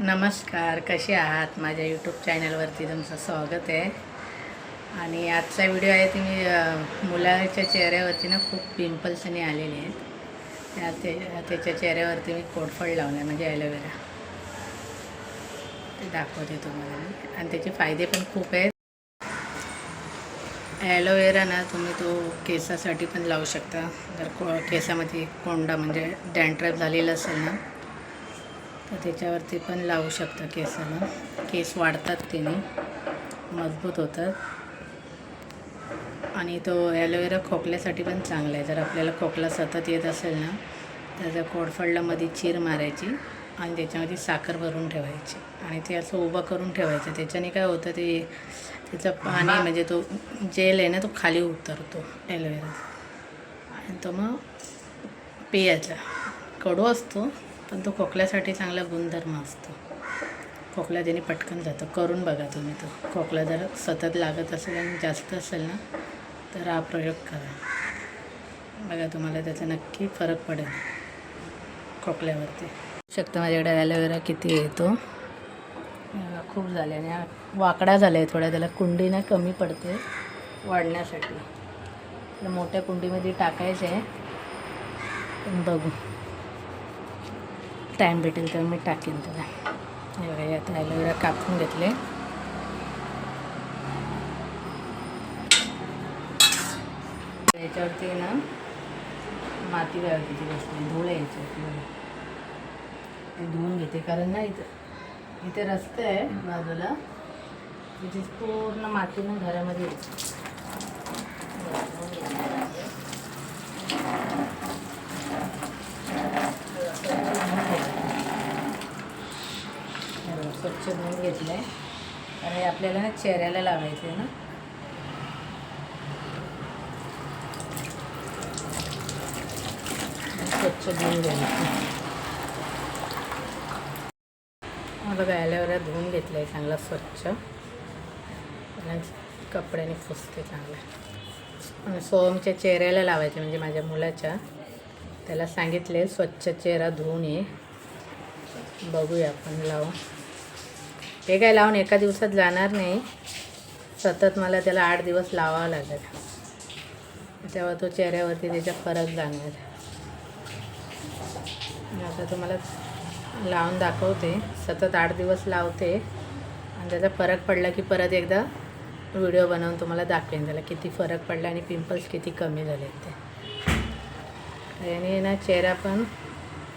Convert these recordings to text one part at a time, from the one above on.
नमस्कार कसे आहात? माझ्या यूट्यूब चॅनलवरती तुमचं स्वागत आहे. आणि आजचा व्हिडिओ आहे की मी मुलाच्या चेहऱ्यावरती ना खूप पिंपल्सने आलेले आहेत. त्या ते त्याच्या चेहऱ्यावरती मी कोडफड लावला म्हणजे ॲलोवेरा ते दाखवते तुम्हाला आणि त्याचे फायदे पण खूप आहेत. ॲलोवेरा ना तुम्ही तो केसासाठी पण लावू शकता. जर को केसामध्ये कोंडा म्हणजे डॅन्ड्रफ झालेला असेल ना तर त्याच्यावरती पण लावू शकता केसाला. केस वाढतात त्याने मजबूत होतात. आणि तो ॲलोवेरा खोकल्यासाठी पण चांगला आहे. जर आपल्याला खोकला सतत येत असेल ना तर त्या कोडफडला मध्ये चीर मारायची आणि त्याच्यामध्ये साखर भरून ठेवायची. आणि ते असं उभं करून ठेवायचं. त्याच्याने काय होतं ते त्याचं पाणी म्हणजे तो जेल आहे ना तो खाली उतरतो ॲलोवेराचा आणि तो मग पियाचा कडू असतो. पण तो खोकल्यासाठी चांगला गुणधर्म असतो. खोकला त्याने पटकन जातो. करून बघा तुम्ही तो. खोकला जर सतत लागत असेल आणि जास्त असेल ना तर हा प्रयोग करा. बघा तुम्हाला त्याचा नक्की फरक पडेल. खोकल्यावरती. शकता माझ्याकडे ॲलोवेरा किती येतो खूप झाले आणि वाकडा झाला आहे थोडा. त्याला कुंडी ना कमी पडते वाढण्यासाठी. मोठ्या कुंडीमध्ये टाकायचं आहे. पण बघू. टाईम भेटेल तर मी टाकेन त्याला हे बघा आता ॲलोवेरा कापून घेतले. याच्यावरती ना माती किती बसली रस्ते आहे याच्यावरती ते धुवून घेते कारण ना इथं इथे रस्ते आहे बाजूला तिथे पूर्ण मातीनं घरामध्ये येते. घेतलं आहे आणि आपल्याला चेहऱ्याला लावायचं आहे ना. स्वच्छ धुवून घ्यायचं. बघा ॲलोवेरा धुवून घेतलं आहे चांगला स्वच्छ. कपड्याने पुसते चांगला. आणि सोहमच्या चेहऱ्याला लावायचे म्हणजे माझ्या मुलाच्या. त्याला सांगितले स्वच्छ चेहरा धुवून ये. बघूया आपण लावून हे काय लावून एका दिवसात जाणार नाही. सतत मला त्याला आठ दिवस लावावं लागेल. तेव्हा तो चेहऱ्यावरती त्याचा फरक जाणार आता तुम्हाला लावून दाखवते. सतत आठ दिवस लावते. आणि त्याचा फरक पडला की परत एकदा व्हिडिओ बनवून तुम्हाला दाखवेन त्याला किती फरक पडला आणि पिंपल्स किती कमी झाले ते. याने ना चेहरा पण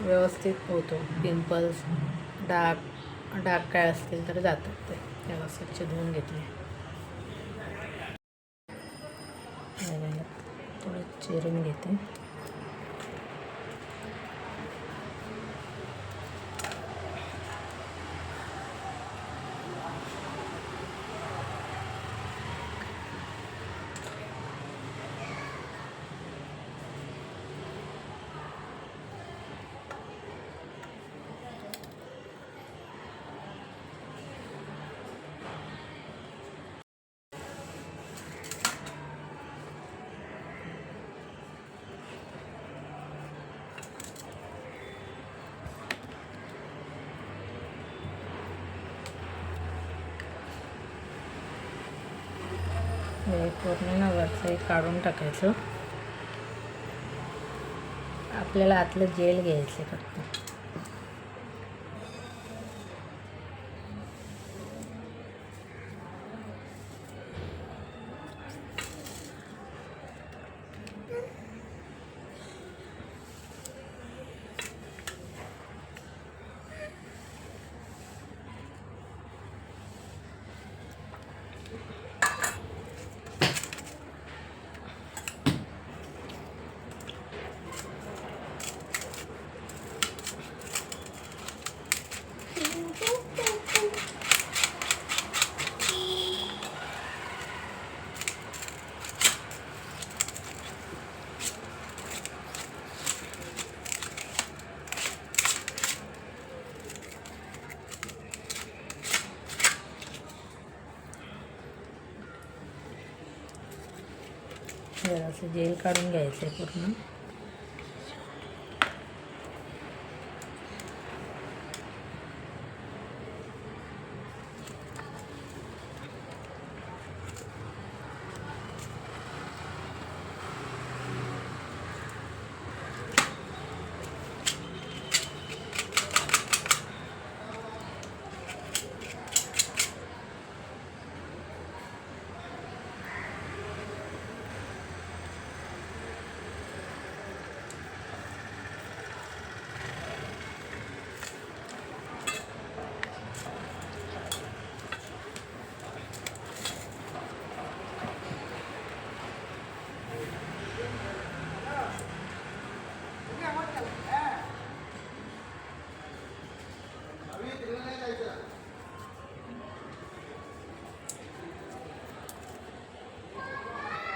व्यवस्थित होतो. पिंपल्स डाग डाग काय असतील तर जातात ते. तेव्हा स्वच्छ धुवून घेतले. थोडं चिरून घेते हे पूर्ण ना वरचं हे काढून टाकायचं. आपल्याला आतलं जेल घ्यायचं फक्त. असं जेल काढून घ्यायचं आहे पूर्ण.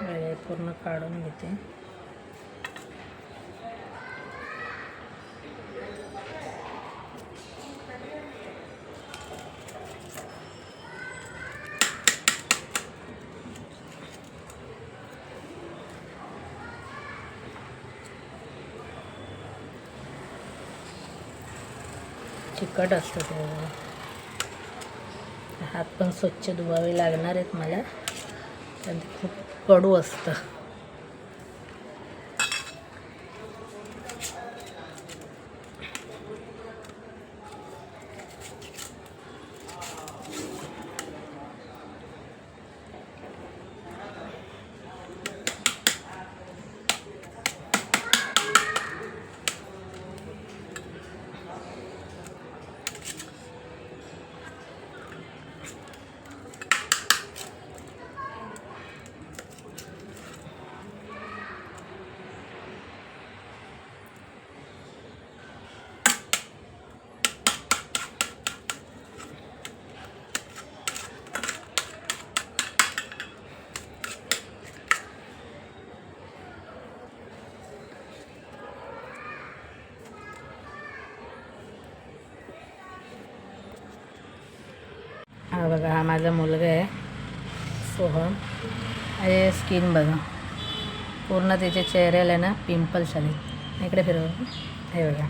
हे पूर्ण काढून घेते. चिकट असतं ते. हात पण स्वच्छ धुवावे लागणार आहेत मला. कारण ते खूप कडू असतं. हा माझा मुलगा आहे सोहम. हे स्किन बघा. पूर्ण त्याच्या चेहऱ्याला ना पिंपल्स आले. इकडे फिरव. हे बघा.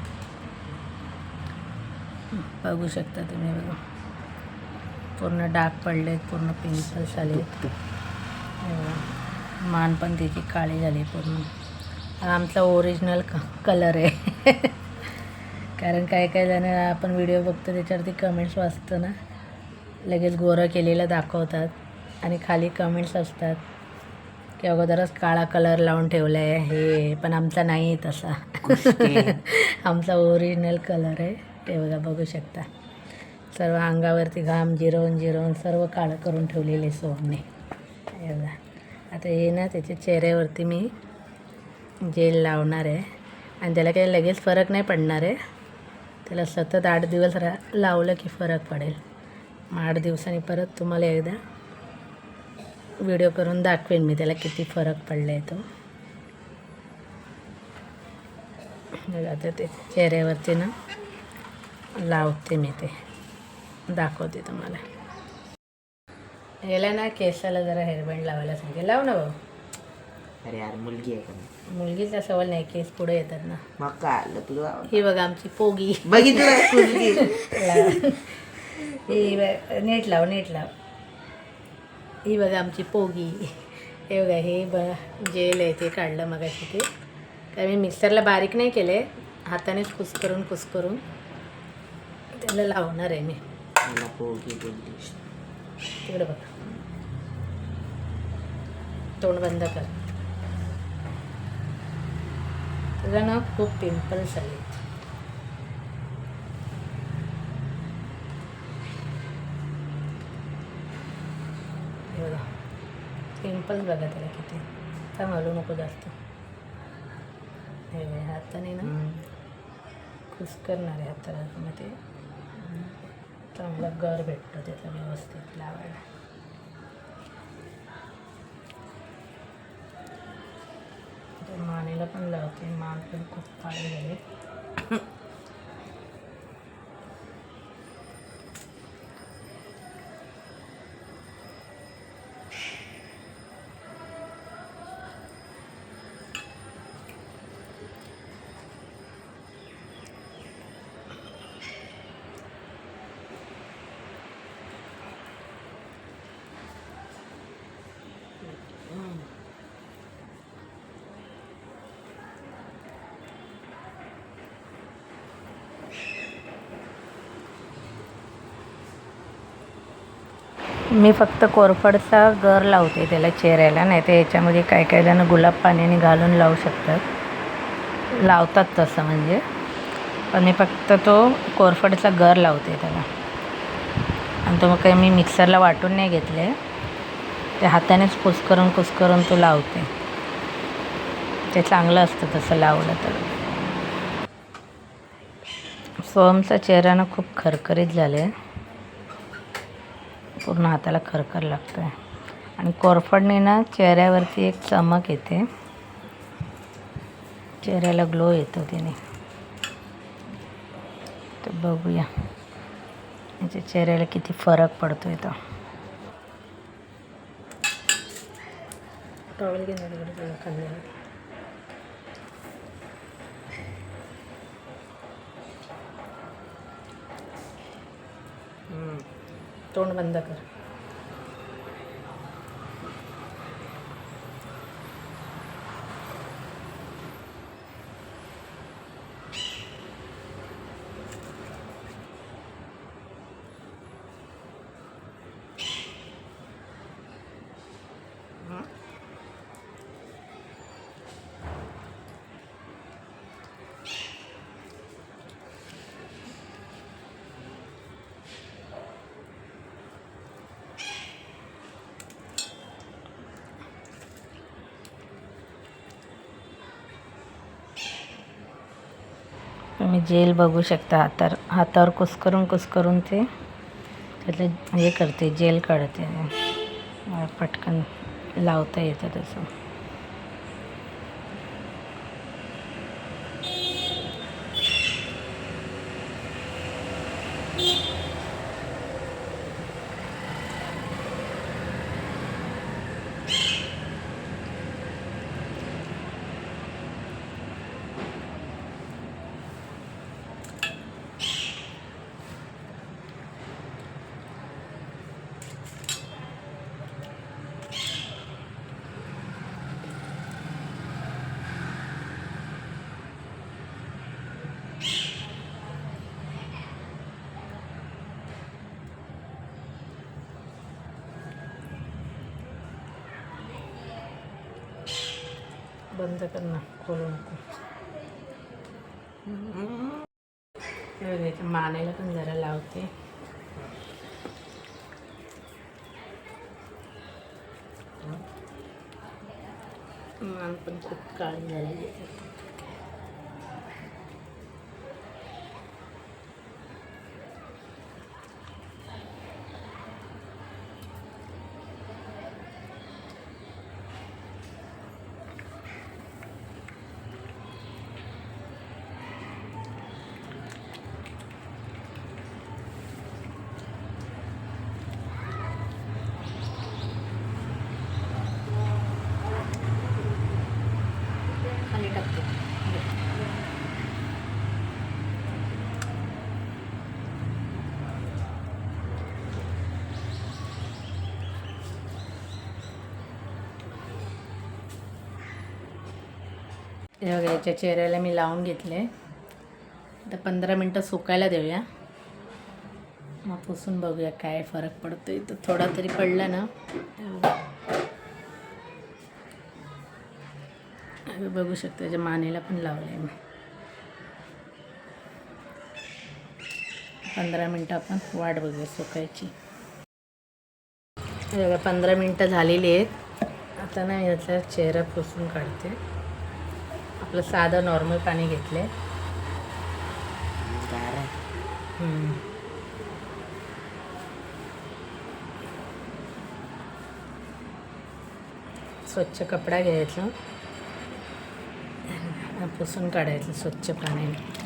बघू शकता तुम्ही बघा. पूर्ण डाग पडलेत पूर्ण पिंपल्स आले. मान पण त्याची काळी झाली पूर्ण. हा आमचा ओरिजिनल क कलर आहे. कारण काय काय जण आपण व्हिडिओ बघतो त्याच्यावरती कमेंट्स वाचतो ना. लगेच गोरं केलेलं दाखवतात आणि खाली कमेंट्स असतात की अगोदरच काळा कलर लावून ठेवला आहे हे पण आमचा नाही आहे तसा आमचा ओरिजिनल कलर आहे ते बघा बघू शकता. सर्व अंगावरती घाम जिरवून जिरवून सर्व काळं करून ठेवलेले हे बघा. आता हे ना त्याच्या चेहऱ्यावरती मी जेल लावणार आहे. आणि त्याला काही लगेच फरक नाही पडणार आहे. त्याला सतत आठ दिवस रा लावलं की फरक पडेल. आठ दिवसांनी परत तुम्हाला एकदा व्हिडिओ करून दाखवेन मी त्याला किती फरक पडला आहे तो आता ते चेहऱ्यावरती ना लावते मी ते. दाखवते तुम्हाला. याला ना केसाला जरा हेअरबँड लावायला सांगते लाव ना भाऊ. अरे यार मुलगी आहे का? मुलगीचा सवाल नाही केस पुढे येतात ना. मग काय आलं तुला ही बघा आमची पोगी. बघितलं. ही ब- नेट लाव नेट लाव. ही बघा आमची पोगी. हे बघा हे ब जेल आहे ते काढलं मगाशी ते. काय मी मिक्सरला बारीक नाही केले हातानेच कुस करून कुस करून. त्याला लावणार आहे मी. तिकडे बघा. तोंड बंद कर. तुझं ना खूप पिंपल्स आले हे बघा पिंपल्स बघा त्याला किती. काय मालू नको जास्त. हे हाताने ना खुश करणार आहे हाताला मग ते. चांगला गर भेटतो त्याचा व्यवस्थित लावायला. मानेला पण लावते मान पण खूप काळे झाले मी फक्त कोरफडचा गर लावते त्याला चेहऱ्याला नाही तर याच्यामध्ये काय काय जण गुलाब पाण्याने घालून लावू शकतात. लावतात तसं म्हणजे. पण मी फक्त तो कोरफडचा गर लावते त्याला. आणि तो मग काही मी मिक्सरला वाटून नाही घेतले. ते हातानेच कुस करून कुस करून तो लावते. ते चांगलं असतं तसं लावलं तर. सोमचा चेहरा ना खूप खरखरीत झाले पूर्ण हाताला खरखर लागतो आहे आणि कोरफडने ना चेहऱ्यावरती एक चमक येते. चेहऱ्याला ग्लो येतो त्याने तर बघूया. याच्या चेहऱ्याला किती फरक पडतो तो. टॉवेल घे ना तिकडे खांद्यावर हम्म. तोंड बंद कर. तुम्ही जेल बघू शकता. हातावर हातावर कुस्करून कुस्करून ते त्यातलं हे करते जेल काढते. पटकन लावता येतं तसं. बंद कर ना खोलू नको. मानेला पण जरा लावते. मान पण खूप काळी झाली बघा याच्या चेहऱ्याला मी लावून घेतले. आता पंधरा मिनटं सुकायला देऊया. मग पुसून बघूया काय फरक पडतोय. तर थोडा तरी पडला ना. बघू. शकतो त्याच्या मानेला पण लावलं आहे मी. पंधरा मिनटं आपण वाट बघूया सुकायची. बघा पंधरा मिनटं झालेली आहेत. आता ना याचा चेहरा पुसून काढते. आपलं साधं नॉर्मल पाणी घेतले गार आहे. स्वच्छ कपडा घ्यायचा. पुसून काढायचं स्वच्छ पाण्याने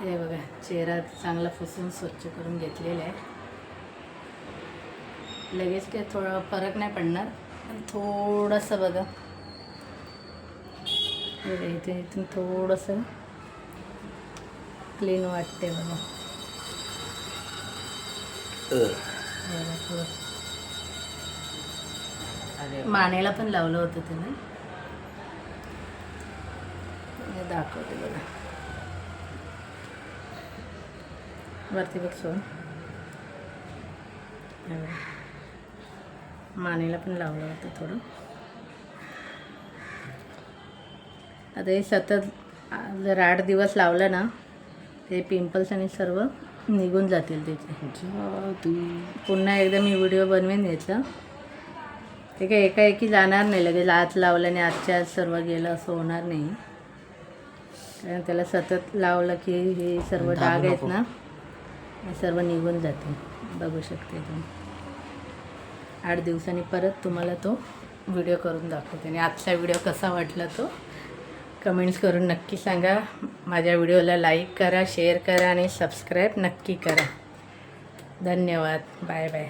हे बघा चेहरा चांगला पुसून स्वच्छ करून घेतलेला आहे. लगेच काही थोडा फरक नाही पडणार पण थोडंसं बघा. इथे इथून थोडंसं क्लीन वाटते बघा. थोडं. अरे मानेला पण लावलं होतं त्याने. हे दाखवते बघा. वरती बघ सोन हे बघा. मानेला पण लावलं होतं थोडं. आता हे सतत जर आठ दिवस लावलं ना ते पिंपल्स आणि सर्व निघून जातील त्याचे पुन्हा एकदा मी व्हिडिओ बनवेन याचा. ते काय एकाएकी जाणार नाही लगेच आज लावल्याने आजच्या आज सर्व गेलं असं होणार नाही. कारण त्याला सतत लावलं की हे सर्व डाग आहेत. ना. सर्व निघून जातील. बघू शकते तुम्ही. आठ दिवसांनी परत तुम्हाला तो व्हिडिओ करून दाखवते. आणि आजचा व्हिडिओ कसा वाटला तो कमेंट्स करून नक्की सांगा. माझ्या व्हिडिओला लाईक करा शेअर करा आणि सबस्क्राईब नक्की करा. धन्यवाद. Bye bye